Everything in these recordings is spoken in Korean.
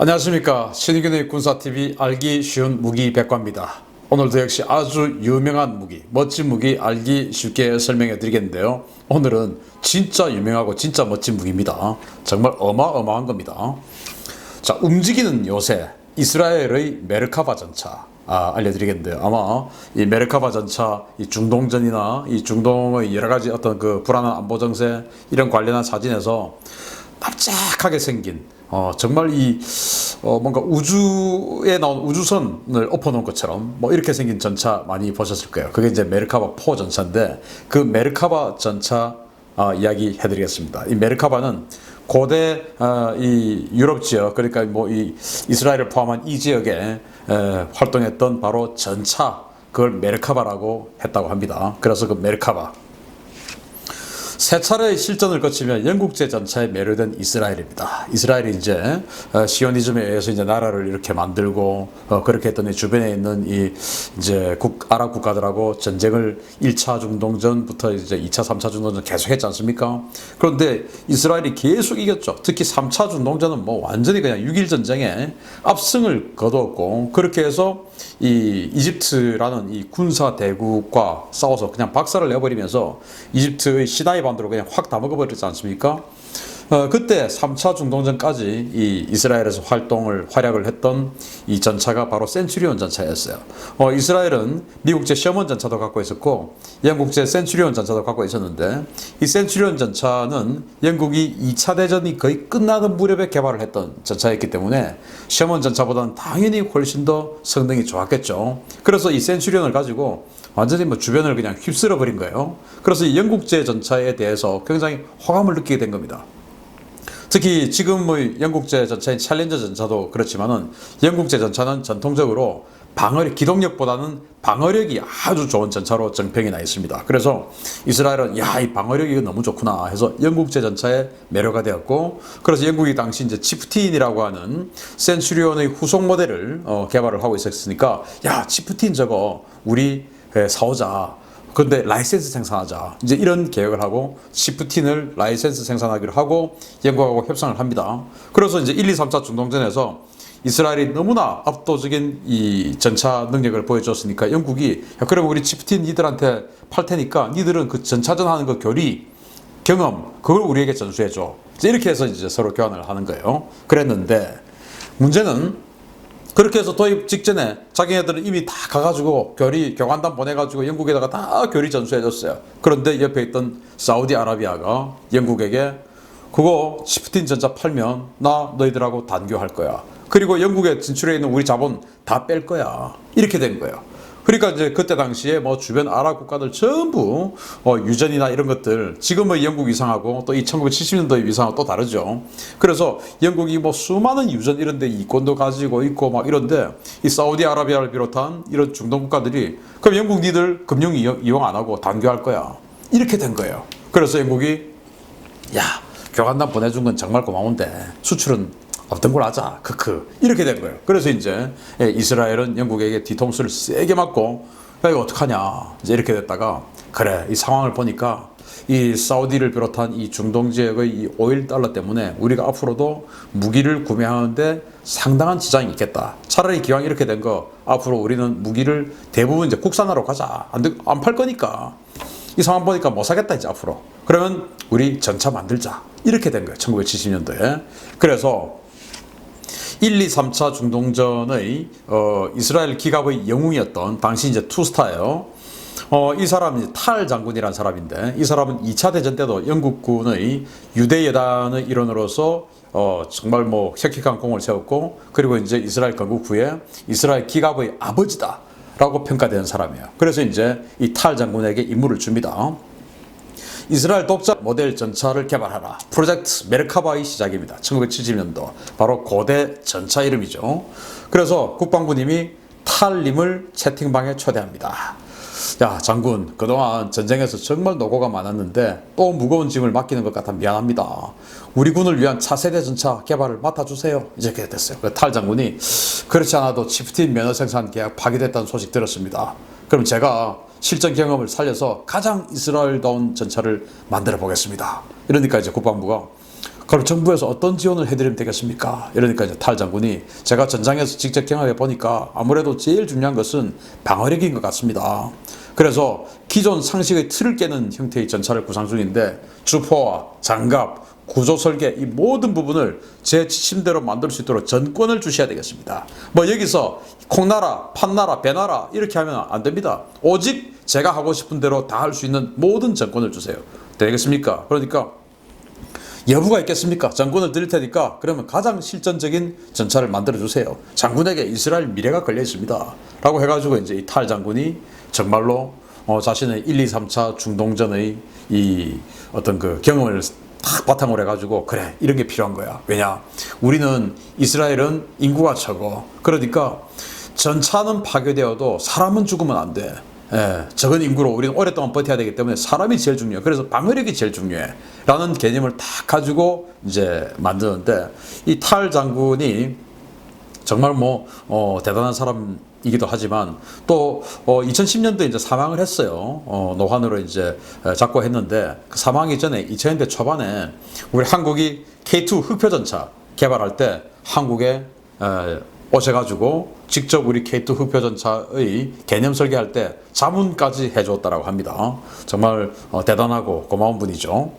안녕하십니까. 신의균의 군사TV 알기 쉬운 무기 백과입니다. 오늘도 역시 아주 유명한 무기 멋진 무기 알기 쉽게 설명해 드리겠는데요. 오늘은 진짜 유명하고 진짜 멋진 무기입니다. 정말 어마어마한 겁니다. 자 움직이는 요새 이스라엘의 메르카바 전차 아, 알려드리겠는데요. 아마 이 메르카바 전차, 이 중동전이나 이 중동의 여러 가지 어떤 그 불안한 안보 정세 이런 관련한 사진에서 납작하게 생긴 어, 정말 이 어, 뭔가 우주에 나온 우주선을 엎어놓은 것처럼 뭐 이렇게 생긴 전차 많이 보셨을 거예요. 그게 이제 메르카바 4 전차인데 그 메르카바 전차 어, 이야기 해드리겠습니다. 이 메르카바는 고대 어, 이 유럽 지역 그러니까 뭐 이 이스라엘을 포함한 이 지역에 에, 활동했던 바로 전차 그걸 메르카바라고 했다고 합니다. 그래서 그 메르카바 세 차례의 실전을 거치며 영국제 전차에 매료된 이스라엘입니다. 이스라엘이 이제 어, 시오니즘에 의해서 이제 나라를 이렇게 만들고 어, 그렇게 했더니 주변에 있는 이 이제 국 아랍 국가들하고 전쟁을 1차 중동전부터 이제 2차, 3차 중동전 계속 했지 않습니까? 그런데 이스라엘이 계속 이겼죠. 특히 3차 중동전은 뭐 완전히 그냥 6일 전쟁에 압승을 거두었고 그렇게 해서 이 이집트라는 이 군사 대국과 싸워서 그냥 박살을 내버리면서 이집트의 시나이 반도를 그냥 확 다 먹어버렸지 않습니까? 어, 그때 3차 중동전까지 이 이스라엘에서 활동을 활약을 했던 이 전차가 바로 센츄리온 전차였어요. 어, 이스라엘은 미국제 셔먼 전차도 갖고 있었고 영국제 센츄리온 전차도 갖고 있었는데 이 센츄리온 전차는 영국이 2차 대전이 거의 끝나는 무렵에 개발을 했던 전차였기 때문에 셔먼 전차보다는 당연히 훨씬 더 성능이 좋았겠죠. 그래서 이 센츄리온을 가지고 완전히 뭐 주변을 그냥 휩쓸어 버린 거예요. 그래서 이 영국제 전차에 대해서 굉장히 호감을 느끼게 된 겁니다. 특히 지금 뭐 영국제 전차인 챌린저 전차도 그렇지만은 영국제 전차는 전통적으로 방어력 기동력보다는 방어력이 아주 좋은 전차로 정평이 나 있습니다. 그래서 이스라엘은 야 이 방어력이 너무 좋구나 해서 영국제 전차에 매료가 되었고 그래서 영국이 당시 이제 치프틴이라고 하는 센츄리온의 후속 모델을 어, 개발을 하고 있었으니까 야 치프틴 저거 우리 에, 사오자. 근데 라이센스 생산하자. 이제 이런 계획을 하고 시프틴을 라이센스 생산하기로 하고 영국하고 협상을 합니다. 그래서 이제 1, 2, 3차 중동전에서 이스라엘이 너무나 압도적인 이 전차 능력을 보여줬으니까 영국이 야, 그럼 우리 치프틴 니들한테 팔 테니까 니들은 그 전차전 하는 그 교리 경험 그걸 우리에게 전수해 줘. 이제 이렇게 해서 이제 서로 교환을 하는 거예요. 그랬는데 문제는 그렇게 해서 도입 직전에 자기네들은 이미 다 가가지고 교리 교관단 보내가지고 영국에다가 다 교리 전수해줬어요. 그런데 옆에 있던 사우디아라비아가 영국에게 그거 시프틴 전차 팔면 나 너희들하고 단교할 거야. 그리고 영국에 진출해 있는 우리 자본 다 뺄 거야. 이렇게 된 거예요. 그러니까 이제 그때 당시에 뭐 주변 아랍 국가들 전부 어, 유전이나 이런 것들 지금의 영국 이상하고 또 이 1970년대 이상하고 또 다르죠. 그래서 영국이 뭐 수많은 유전 이런 데 이권도 가지고 있고 막 이런데 이 사우디아라비아를 비롯한 이런 중동 국가들이 그럼 영국 니들 금융 이용 안 하고 단교할 거야. 이렇게 된 거예요. 그래서 영국이 야 교환단 보내준 건 정말 고마운데 수출은 없던 걸 하자. 크크. 이렇게 된 거예요. 그래서 이제 예, 이스라엘은 영국에게 뒤통수를 세게 맞고 야, 이거 어떡하냐. 이제 이렇게 됐다가 그래. 이 상황을 보니까 이 사우디를 비롯한 이 중동 지역의 이 오일 달러 때문에 우리가 앞으로도 무기를 구매하는데 상당한 지장이 있겠다. 차라리 기왕 이렇게 된 거 앞으로 우리는 무기를 대부분 이제 국산화로 가자. 안 팔 거니까. 이 상황 보니까 못 사겠다 이제 앞으로. 그러면 우리 전차 만들자. 이렇게 된 거예요. 1970년도에. 그래서 1, 2, 3차 중동전의 어, 이스라엘 기갑의 영웅이었던 당시 이제 투스타예요. 어, 이 사람이 탈 장군이라는 사람인데 이 사람은 2차 대전 때도 영국군의 유대 예단의 일원으로서 어, 정말 뭐 혁혁한 공을 세웠고 그리고 이제 이스라엘 건국 후에 이스라엘 기갑의 아버지다. 라고 평가되는 사람이에요. 그래서 이제 이 탈 장군에게 임무를 줍니다. 이스라엘 독자 모델 전차를 개발하라. 프로젝트 메르카바의 시작입니다. 1970년도. 바로 고대 전차 이름이죠. 그래서 국방부님이 탈님을 채팅방에 초대합니다. 야, 장군, 그동안 전쟁에서 정말 노고가 많았는데 또 무거운 짐을 맡기는 것 같아 미안합니다. 우리 군을 위한 차세대 전차 개발을 맡아주세요. 이렇게 됐어요. 그탈 장군이 그렇지 않아도 치프틴 면허 생산 계약 파기됐다는 소식 들었습니다. 그럼 제가 실전 경험을 살려서 가장 이스라엘다운 전차를 만들어 보겠습니다. 이러니까 이제 국방부가 그럼 정부에서 어떤 지원을 해드리면 되겠습니까? 이러니까 이제 탈 장군이 제가 전장에서 직접 경험해 보니까 아무래도 제일 중요한 것은 방어력인 것 같습니다. 그래서 기존 상식의 틀을 깨는 형태의 전차를 구상 중인데 주포와 장갑, 구조 설계 이 모든 부분을 제 지침대로 만들 수 있도록 전권을 주셔야 되겠습니다. 뭐 여기서 콩나라, 판나라, 배나라 이렇게 하면 안 됩니다. 오직 제가 하고 싶은 대로 다 할 수 있는 모든 전권을 주세요. 되겠습니까? 그러니까 여부가 있겠습니까? 장군을 드릴 테니까 그러면 가장 실전적인 전차를 만들어 주세요. 장군에게 이스라엘 미래가 걸려 있습니다. 라고 해가지고 이제 이탈 장군이 정말로 어, 자신의 1, 2, 3차 중동전의 이 어떤 그 경험을 딱 바탕으로 해가지고 그래 이런 게 필요한 거야. 왜냐? 우리는 이스라엘은 인구가 적어. 그러니까 전차는 파괴되어도 사람은 죽으면 안 돼. 예, 적은 인구로 우리는 오랫동안 버텨야 되기 때문에 사람이 제일 중요해. 그래서 방어력이 제일 중요해. 라는 개념을 딱 가지고 이제 만드는데 이 탈 장군이 정말 뭐 어, 대단한 사람 이기도 하지만 또 어, 2010년도에 이제 사망을 했어요. 어, 노환으로 이제 에, 잡고 했는데 그 사망이 전에 2000년대 초반에 우리 한국이 K2 흑표 전차 개발할 때 한국에 에, 오셔가지고 직접 우리 K2 흑표 전차의 개념 설계할 때 자문까지 해줬다라고 합니다. 정말 어, 대단하고 고마운 분이죠.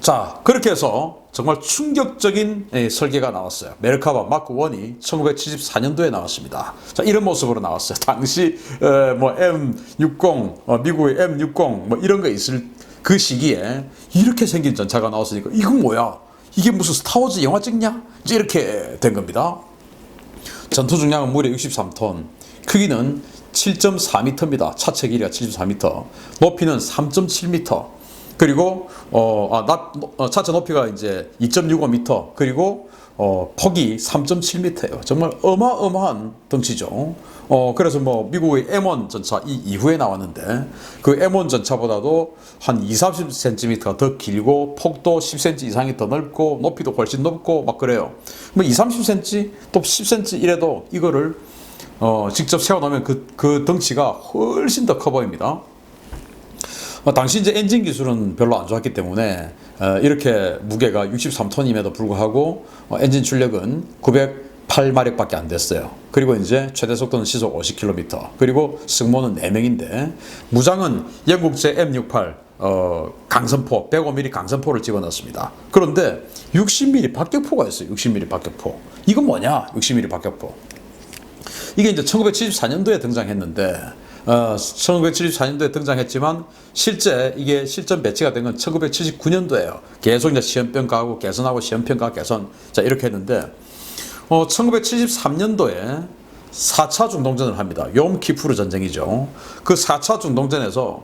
자, 그렇게 해서 정말 충격적인 예, 설계가 나왔어요. 메르카바 마크 1이 1974년도에 나왔습니다. 자, 이런 모습으로 나왔어요. 당시 에, 뭐 M60, 어, 미국의 M60 뭐 이런 거 있을 그 시기에 이렇게 생긴 전차가 나왔으니까 이건 뭐야? 이게 무슨 스타워즈 영화 찍냐? 이제 이렇게 된 겁니다. 전투 중량은 무려 63톤, 크기는 7.4m입니다. 차체 길이가 7.4m, 높이는 3.7m, 그리고 어, 아, 나, 어, 차체 높이가 이제 2.65m, 그리고 어, 폭이 3.7m예요. 정말 어마어마한 덩치죠. 어, 그래서 뭐 미국의 M1 전차 이 이후에 나왔는데 그 M1 전차보다도 한 2, 30cm가 더 길고 폭도 10cm 이상이 더 넓고 높이도 훨씬 높고 막 그래요. 뭐 2, 30cm 또 10cm 이래도 이거를 어, 직접 세워놓으면 그, 그 덩치가 훨씬 더 커 보입니다. 어, 당시 이제 엔진 기술은 별로 안 좋았기 때문에 어, 이렇게 무게가 63톤임에도 불구하고 어, 엔진 출력은 908마력밖에 안 됐어요. 그리고 이제 최대 속도는 시속 50km. 그리고 승무원은 4명인데 무장은 영국제 M68 어, 강선포 105mm 강선포를 집어넣습니다. 그런데 60mm 박격포가 있어요. 60mm 박격포. 이건 뭐냐? 60mm 박격포. 이게 이제 1974년도에 등장했는데 어, 1974년도에 등장했지만 실제 이게 실전 배치가 된 건 1979년도예요. 계속 이제 시험 평가하고 개선하고 시험 평가 개선 자 이렇게 했는데 어, 1973년도에 4차 중동전을 합니다. 욤키푸르 전쟁이죠. 그 4차 중동전에서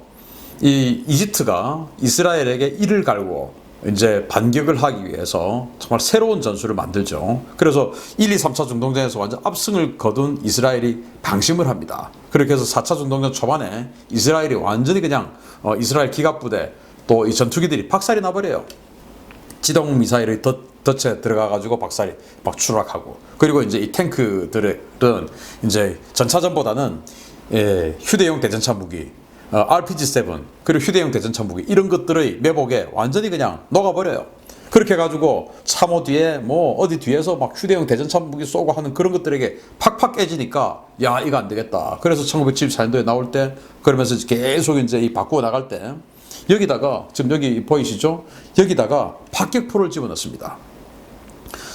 이 이집트가 이스라엘에게 이를 갈고 이제 반격을 하기 위해서 정말 새로운 전술을 만들죠. 그래서 1, 2, 3차 중동전에서 완전 압승을 거둔 이스라엘이 방심을 합니다. 그렇게 해서 4차 중동전 초반에 이스라엘이 완전히 그냥 어, 이스라엘 기갑부대 또 이 전투기들이 박살이 나버려요. 지동 미사일의 덫, 덫에 들어가가지고 박살이 막 추락하고 그리고 이제 이 탱크들은 이제 전차전보다는 예, 휴대용 대전차 무기 어, RPG-7 그리고 휴대용 대전차 무기 이런 것들의 매복에 완전히 그냥 녹아버려요. 그렇게 해가지고 참호 뒤에 뭐 어디 뒤에서 막 휴대용 대전차 무기 쏘고 하는 그런 것들에게 팍팍 깨지니까 야 이거 안 되겠다. 그래서 1974년도에 나올 때 그러면서 계속 이제 이 바꾸어 나갈 때 여기다가 지금 여기 보이시죠? 여기다가 박격포를 집어넣습니다.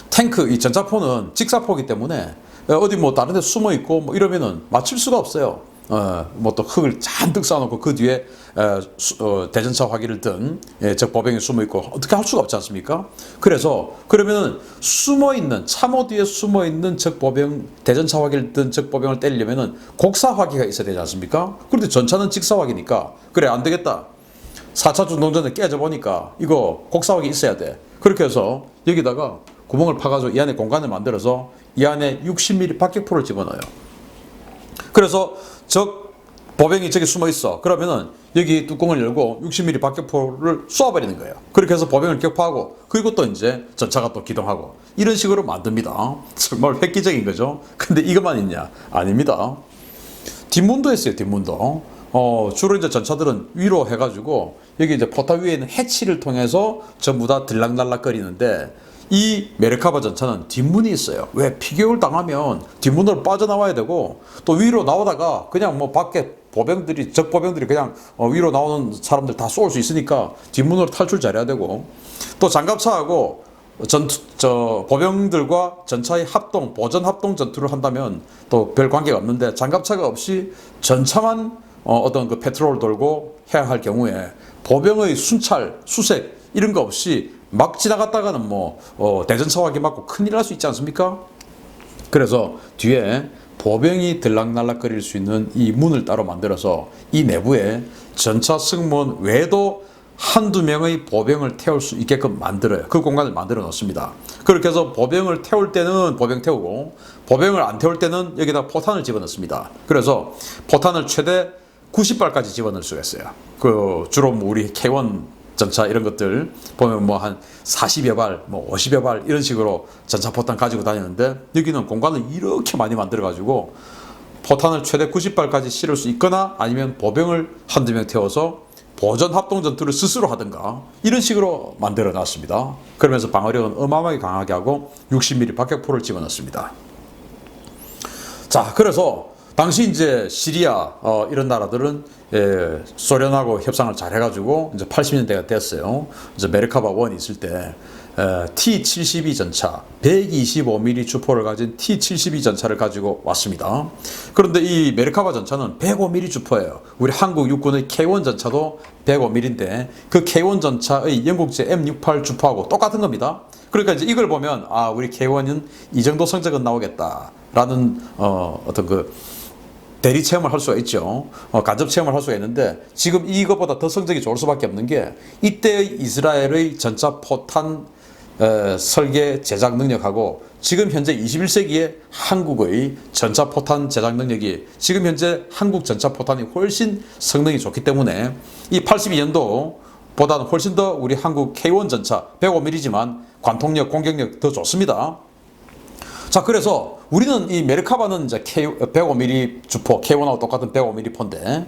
탱크 이 전차포는 직사포기 때문에 어디 뭐 다른 데 숨어 있고 뭐 이러면은 맞출 수가 없어요. 어, 뭐또 흙을 잔뜩 쌓아놓고 그 뒤에 에, 수, 어, 대전차 화기를 든 예, 적 보병이 숨어 있고 어떻게 할 수가 없지 않습니까? 그래서 그러면은 숨어 있는 참호 뒤에 숨어 있는 적 보병 대전차 화기를 든적 보병을 때리려면은 곡사 화기가 있어야 되지 않습니까? 그런데 전차는 직사 화기니까 그래 안 되겠다. 4차 중동전에 깨져 보니까 이거 곡사 화기 있어야 돼. 그렇게 해서 여기다가 구멍을 파가지고 이 안에 공간을 만들어서 이 안에 60mm 박격포를 집어넣어요. 그래서 적 보병이 저기 숨어 있어. 그러면은 여기 뚜껑을 열고 60mm 박격포를 쏘아버리는 거예요. 그렇게 해서 보병을 격파하고 그리고 또 이제 전차가 또 기동하고 이런 식으로 만듭니다. 정말 획기적인 거죠. 근데 이것만 있냐? 아닙니다. 뒷문도 했어요. 뒷문도. 어, 주로 이제 전차들은 위로 해가지고 여기 이제 포탑 위에 있는 해치를 통해서 전부 다 들락날락 거리는데 이 메르카바 전차는 뒷문이 있어요. 왜 피격을 당하면 뒷문으로 빠져나와야 되고 또 위로 나오다가 그냥 뭐 밖에 보병들이 적 보병들이 그냥 어, 위로 나오는 사람들 다 쏠 수 있으니까 뒷문으로 탈출 잘해야 되고 또 장갑차하고 전, 저, 보병들과 전차의 합동, 보전 합동 전투를 한다면 또 별 관계가 없는데 장갑차가 없이 전차만 어, 어떤 그 페트롤 돌고 해야 할 경우에 보병의 순찰, 수색 이런 거 없이 막 지나갔다가는 뭐 어, 대전차와 맞고 큰일 날 수 있지 않습니까? 그래서 뒤에 보병이 들락날락거릴 수 있는 이 문을 따로 만들어서 이 내부에 전차 승무원 외에도 한두 명의 보병을 태울 수 있게끔 만들어요. 그 공간을 만들어 놓습니다. 그렇게 해서 보병을 태울 때는 보병 태우고 보병을 안 태울 때는 여기다 포탄을 집어넣습니다. 그래서 포탄을 최대 90발까지 집어넣을 수가 있어요. 그 주로 뭐 우리 K1 전차 이런 것들 보면 뭐 한 40여 발, 뭐 50여 발 이런 식으로 전차 포탄 가지고 다니는데 여기는 공간을 이렇게 많이 만들어 가지고 포탄을 최대 90발까지 실을 수 있거나 아니면 보병을 한두 명 태워서 보전 합동 전투를 스스로 하든가 이런 식으로 만들어 놨습니다. 그러면서 방어력은 어마어마하게 강하게 하고 60mm 박격포를 집어넣습니다. 자, 그래서 당시 이제 시리아 어, 이런 나라들은 예, 소련하고 협상을 잘 해가지고 이제 80년대가 됐어요. 이제 메르카바 1 있을 때 에, T-72 전차 125mm 주포를 가진 T-72 전차를 가지고 왔습니다. 그런데 이 메르카바 전차는 105mm 주포예요. 우리 한국 육군의 K1 전차도 105mm인데 그 K1 전차의 영국제 M68 주포하고 똑같은 겁니다. 그러니까 이제 이걸 보면 아 우리 K1은 이 정도 성적은 나오겠다라는 어, 어떤 그 대리 체험을 할 수가 있죠. 어, 간접 체험을 할 수가 있는데 지금 이것보다 더 성적이 좋을 수밖에 없는 게 이때의 이스라엘의 전차 포탄 에, 설계 제작 능력하고 지금 현재 21세기의 한국의 전차 포탄 제작 능력이 지금 현재 한국 전차 포탄이 훨씬 성능이 좋기 때문에 이 82년도 보다는 훨씬 더 우리 한국 K1 전차 105mm지만 관통력, 공격력 더 좋습니다. 자, 그래서 우리는 이 메르카바는 이제 K, 105mm 주포, K1하고 똑같은 105mm 포인데,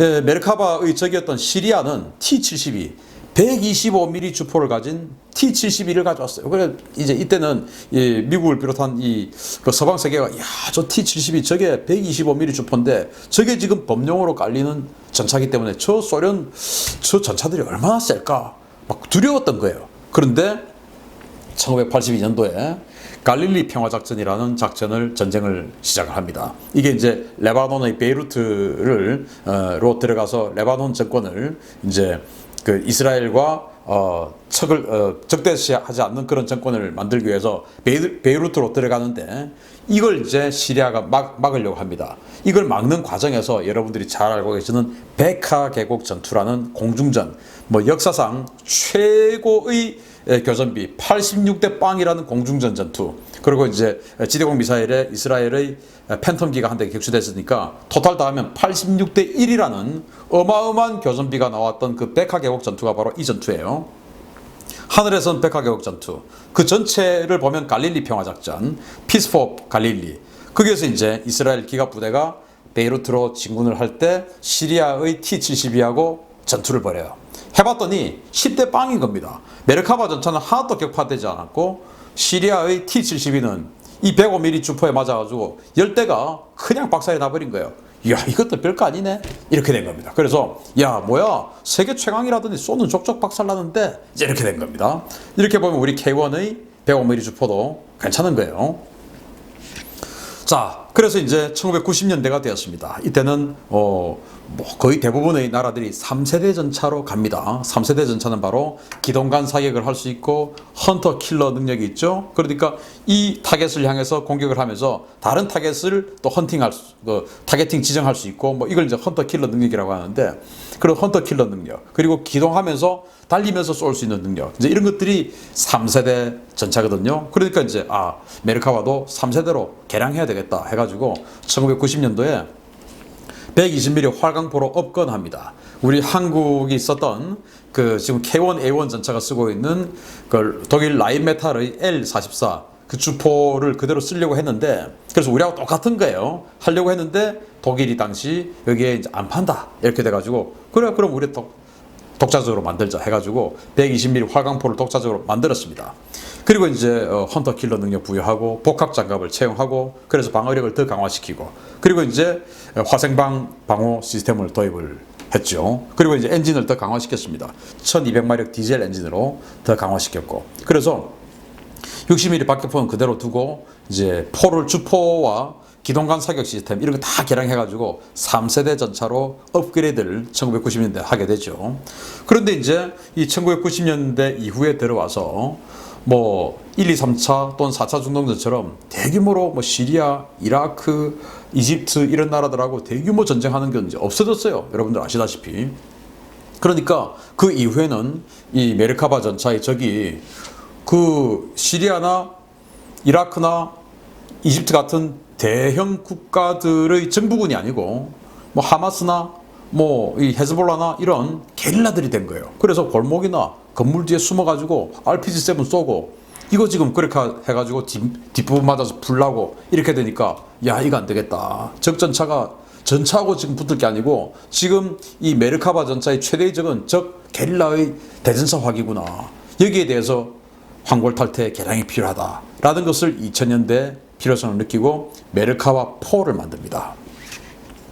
예, 메르카바의 적이었던 시리아는 T72, 125mm 주포를 가진 T72를 가져왔어요. 그래 이제 이때는 이 미국을 비롯한 이 그 서방 세계가 야, 저 T72 저게 125mm 주포인데 저게 지금 범용으로 깔리는 전차기 때문에 저 소련 저 전차들이 얼마나 셀까? 막 두려웠던 거예요. 그런데 1982년도에 갈릴리 평화작전이라는 작전을 전쟁을 시작을 합니다. 이게 이제 레바논의 베이루트를 어, 로 들어가서 레바논 정권을 이제 그 이스라엘과 어, 척을 어, 적대시하지 않는 그런 정권을 만들기 위해서 베이, 베이 루트로 들어가는데 이걸 이제 시리아가 막, 막으려고 합니다. 이걸 막는 과정에서 여러분들이 잘 알고 계시는 베카 계곡 전투라는 공중전, 뭐 역사상 최고의 예, 교전비 86대 빵이라는 공중전 전투 그리고 이제 지대공 미사일에 이스라엘의 팬텀기가 한 대 격추됐으니까 토탈 다 하면 86대 1이라는 어마어마한 교전비가 나왔던 그 베카 계곡 전투가 바로 이 전투예요. 하늘에선 계곡 전투 그 전체를 보면 갈릴리 평화 작전 피스포 갈릴리 거기에서 이제 이스라엘 기갑 부대가 베이루트로 진군을 할 때 시리아의 T-72하고 전투를 벌여요. 해봤더니 10대 빵인 겁니다. 메르카바 전차는 하나도 격파되지 않았고 시리아의 T-72는 이 105mm 주포에 맞아가지고 열대가 그냥 박살이 나버린 거예요. 이야 이것도 별거 아니네 이렇게 된 겁니다. 그래서 야 뭐야 세계 최강이라더니 쏘는 족족 박살나는데 이제 이렇게 된 겁니다. 이렇게 보면 우리 K1의 105mm 주포도 괜찮은 거예요. 자, 그래서 이제 1990년대가 되었습니다. 이때는 어, 뭐 거의 대부분의 나라들이 3세대 전차로 갑니다. 3세대 전차는 바로 기동간 사격을 할 수 있고 헌터 킬러 능력이 있죠. 그러니까 이 타겟을 향해서 공격을 하면서 다른 타겟을 또 헌팅할 수, 그 타겟팅 지정할 수 있고 뭐 이걸 이제 헌터 킬러 능력이라고 하는데 그런 헌터 킬러 능력 그리고 기동하면서 달리면서 쏠 수 있는 능력 이제 이런 것들이 3세대 전차거든요. 그러니까 이제 아 메르카와도 3세대로 개량해야 되겠다 해가지고 1990년도에 120mm 활강포로 업건합니다. 우리 한국이 썼던 그 지금 K1A1 전차가 쓰고 있는 그 독일 라인메탈의 L44 그 주포를 그대로 쓰려고 했는데 그래서 우리하고 똑같은 거예요. 하려고 했는데 독일이 당시 여기에 이제 안 판다 이렇게 돼가지고 그래 그럼 우리 독, 독자적으로 만들자 해가지고 120mm 화강포를 독자적으로 만들었습니다. 그리고 이제 어, 헌터 킬러 능력 부여하고 복합 장갑을 채용하고 그래서 방어력을 더 강화시키고 그리고 이제 화생방 방호 시스템을 도입을 했죠. 그리고 이제 엔진을 더 강화시켰습니다. 1200마력 디젤 엔진으로 더 강화시켰고 그래서 60mm 박격포는 그대로 두고 이제 포를 주포와 기동관 사격 시스템 이런 거 다 개량해가지고 3세대 전차로 업그레이드를 1990년대 하게 되죠. 그런데 이제 이 1990년대 이후에 들어와서 뭐 1, 2, 3차 또는 4차 중동전처럼 대규모로 뭐 시리아, 이라크, 이집트 이런 나라들하고 대규모 전쟁하는 게 이제 없어졌어요. 여러분들 아시다시피. 그러니까 그 이후에는 이 메르카바 전차의 적이 그 시리아나 이라크나 이집트 같은 대형 국가들의 정부군이 아니고 뭐 하마스나 뭐 이 헤즈볼라나 이런 게릴라들이 된 거예요. 그래서 골목이나 건물 뒤에 숨어가지고 RPG-7 쏘고 이거 지금 그렇게 해가지고 뒷, 뒷부분 맞아서 불나고 이렇게 되니까 야 이거 안 되겠다. 적전차가 전차하고 지금 붙을 게 아니고 지금 이 메르카바 전차의 최대의 적은 적 게릴라의 대전차 화기구나. 여기에 대해서 황골탈퇴 개량이 필요하다 라는 것을 2000년대 필요성을 느끼고 메르카바 포를 만듭니다.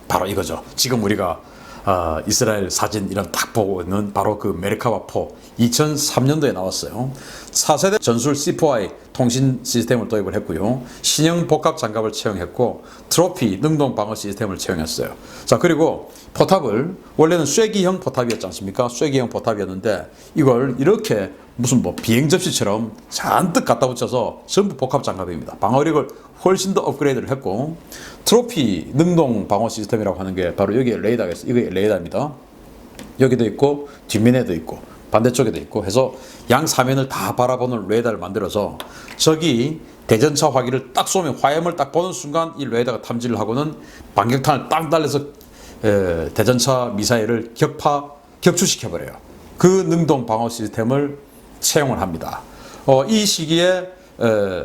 바로 이거죠. 지금 우리가 어, 이스라엘 사진 이런 딱 보고 있는 바로 그 메르카바 포 2003년도에 나왔어요. 4세대 전술 C4I 통신 시스템을 도입을 했고요. 신형 복합 장갑을 채용했고 트로피 능동 방어 시스템을 채용했어요. 자 그리고 포탑을 원래는 쐐기형 포탑이었지 않습니까? 쐐기형 포탑이었는데 이걸 이렇게 무슨 뭐 비행 접시처럼 잔뜩 갖다 붙여서 전부 복합 장갑입니다. 방어력을 훨씬 더 업그레이드를 했고 트로피 능동 방어 시스템이라고 하는 게 바로 여기 레이더가 있어요. 이게 레이더입니다. 여기도 있고 뒷면에도 있고 반대쪽에도 있고 해서 양 사면을 다 바라보는 레이더를 만들어서 적이 대전차 화기를 딱 쏘면 화염을 딱 보는 순간 이 레이더가 탐지를 하고는 반격탄을 딱 달려서 에, 대전차 미사일을 격파 격추시켜 버려요. 그 능동 방어 시스템을 채용을 합니다. 어, 이 시기에 에,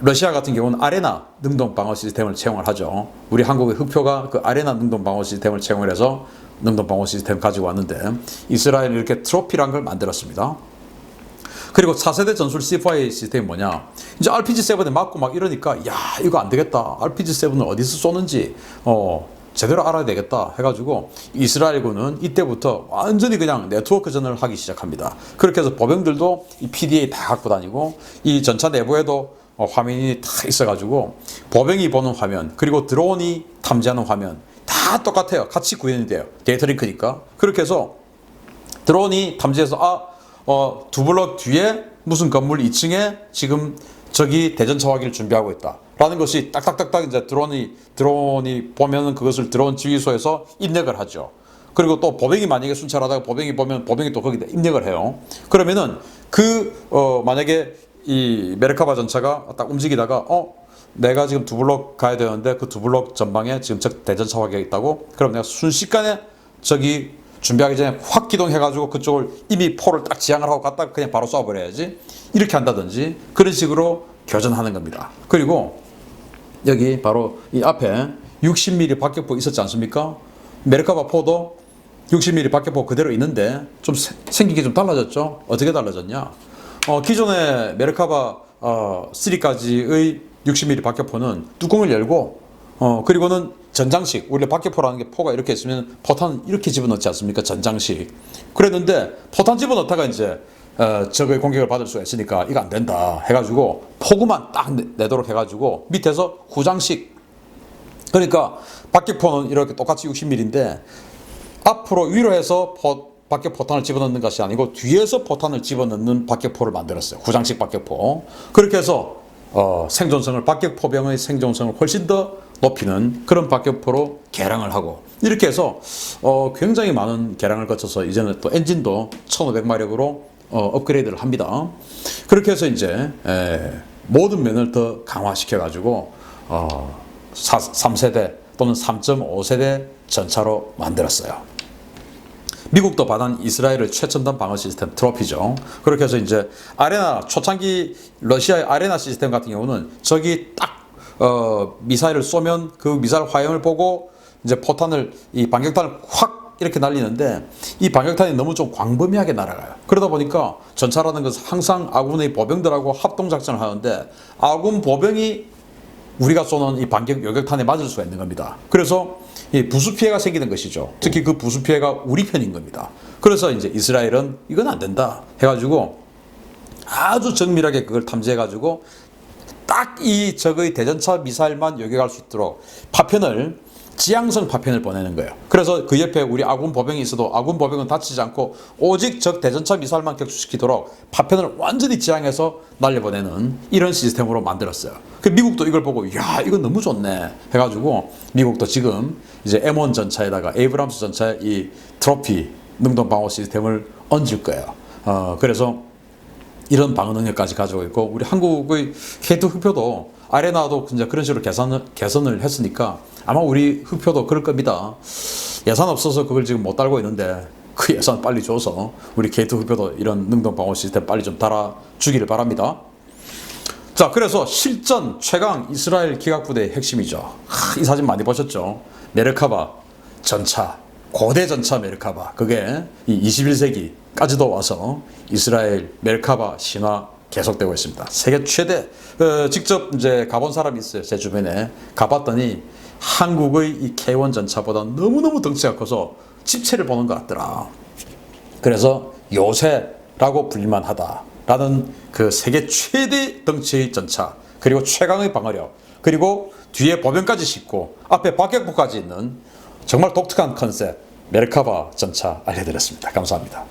러시아 같은 경우는 아레나 능동 방어 시스템을 채용을 하죠. 우리 한국의 흑표가 그 아레나 능동 방어 시스템을 채용을 해서 능동 방어 시스템 가지고 왔는데 이스라엘은 이렇게 트로피란 걸 만들었습니다. 그리고 4세대 전술 C4I 시스템이 뭐냐? 이제 RPG-7에 맞고 막 이러니까 야 이거 안 되겠다. RPG-7을 어디서 쏘는지 어 제대로 알아야 되겠다 해가지고 이스라엘군은 이때부터 완전히 그냥 네트워크전을 하기 시작합니다. 그렇게 해서 보병들도 이 PDA 다 갖고 다니고 이 전차 내부에도 어, 화면이 다 있어가지고 보병이 보는 화면 그리고 드론이 탐지하는 화면 다 똑같아요. 같이 구현이 돼요. 데이터 링크니까. 그렇게 해서 드론이 탐지해서 아, 어, 두 블럭 뒤에 무슨 건물 2층에 지금 저기 대전 차 화기를 준비하고 있다. 라는 것이 딱딱딱딱 이제 드론이, 드론이 보면은 그것을 드론 지휘소에서 입력을 하죠. 그리고 또 보병이 만약에 순찰하다가 보병이 보면 보병이 또 거기다 입력을 해요. 그러면은 그, 어, 만약에 이 메르카바 전차가 딱 움직이다가 어, 내가 지금 두 블럭 가야 되는데 그 두 블럭 전방에 지금 적 대전 차 화기가 있다고? 그럼 내가 순식간에 저기 준비하기 전에 확 기동해가지고 그쪽을 이미 포를 딱 지향을 하고 갔다 그냥 바로 쏴버려야지. 이렇게 한다든지 그런 식으로 교전하는 겁니다. 그리고 여기 바로 이 앞에 60mm 박격포 있었지 않습니까? 메르카바 포도 60mm 박격포 그대로 있는데 좀 세- 생긴 게 좀 달라졌죠? 어떻게 달라졌냐? 어, 기존의 메르카바 어, 3까지의 60mm 박격포는 뚜껑을 열고 어, 그리고는 전장식 원래 박격포라는 게 포가 이렇게 있으면 포탄 이렇게 집어넣지 않습니까? 전장식 그랬는데 포탄 집어넣다가 이제 어, 적의 공격을 받을 수가 있으니까 이거 안 된다 해가지고 포구만 딱 내- 내도록 해가지고 밑에서 후장식 그러니까 박격포는 이렇게 똑같이 60mm인데 앞으로 위로 해서 포, 박격 포탄을 집어넣는 것이 아니고 뒤에서 포탄을 집어넣는 박격포를 만들었어요. 구장식 박격포. 그렇게 해서 어, 생존성을 박격포병의 생존성을 훨씬 더 높이는 그런 박격포로 개량을 하고 이렇게 해서 어, 굉장히 많은 개량을 거쳐서 이제는 또 엔진도 1500마력으로 어, 업그레이드를 합니다. 그렇게 해서 이제 에, 모든 면을 더 강화시켜 가지고 어, 3세대 또는 3.5세대 전차로 만들었어요. 미국도 받은 이스라엘의 최첨단 방어 시스템 트로피죠. 그렇게 해서 이제 아레나 초창기 러시아의 아레나 시스템 같은 경우는 적이 딱 어, 미사일을 쏘면 그 미사일 화염을 보고 이제 포탄을 이 반격탄을 확 이렇게 날리는데 이 반격탄이 너무 좀 광범위하게 날아가요. 그러다 보니까 전차라는 것은 항상 아군의 보병들하고 합동 작전을 하는데 아군 보병이 우리가 쏘는 이 반격 요격탄에 맞을 수가 있는 겁니다. 그래서 이 부수 피해가 생기는 것이죠. 특히 그 부수 피해가 우리 편인 겁니다. 그래서 이제 이스라엘은 이건 안 된다 해가지고 아주 정밀하게 그걸 탐지해가지고 딱 이 적의 대전차 미사일만 요격할 수 있도록 파편을 지향성 파편을 보내는 거예요. 그래서 그 옆에 우리 아군 보병이 있어도 아군 보병은 다치지 않고 오직 적 대전차 미사일만 격추시키도록 파편을 완전히 지향해서 날려보내는 이런 시스템으로 만들었어요. 그 미국도 이걸 보고 야 이건 너무 좋네 해가지고 미국도 지금 이제 M1 전차에다가 에이브람스 전차에 이 트로피 능동 방어 시스템을 얹을 거예요. 어 그래서 이런 방어 능력까지 가지고 있고 우리 한국의 K2 흑표도 아레나도 이제 그런 식으로 개선을 개선을 했으니까 아마 우리 흑표도 그럴 겁니다. 예산 없어서 그걸 지금 못 달고 있는데 그 예산 빨리 줘서 우리 K2 흑표도 이런 능동 방어 시스템 빨리 좀 달아 주기를 바랍니다. 자, 그래서 실전 최강 이스라엘 기갑부대의 핵심이죠. 하, 이 사진 많이 보셨죠? 메르카바 전차, 고대 전차 메르카바. 그게 이 21세기까지도 와서 이스라엘 메르카바 신화 계속되고 있습니다. 세계 최대. 어, 직접 이제 가본 사람이 있어요. 제 주변에 가봤더니 한국의 이 K1 전차보다 너무너무 덩치가 커서 집체를 보는 것 같더라. 그래서 요새라고 불릴만 하다 라는 그 세계 최대 덩치의 전차 그리고 최강의 방어력 그리고 뒤에 보병까지 싣고 앞에 박격포까지 있는 정말 독특한 컨셉 메르카바 전차 알려드렸습니다. 감사합니다.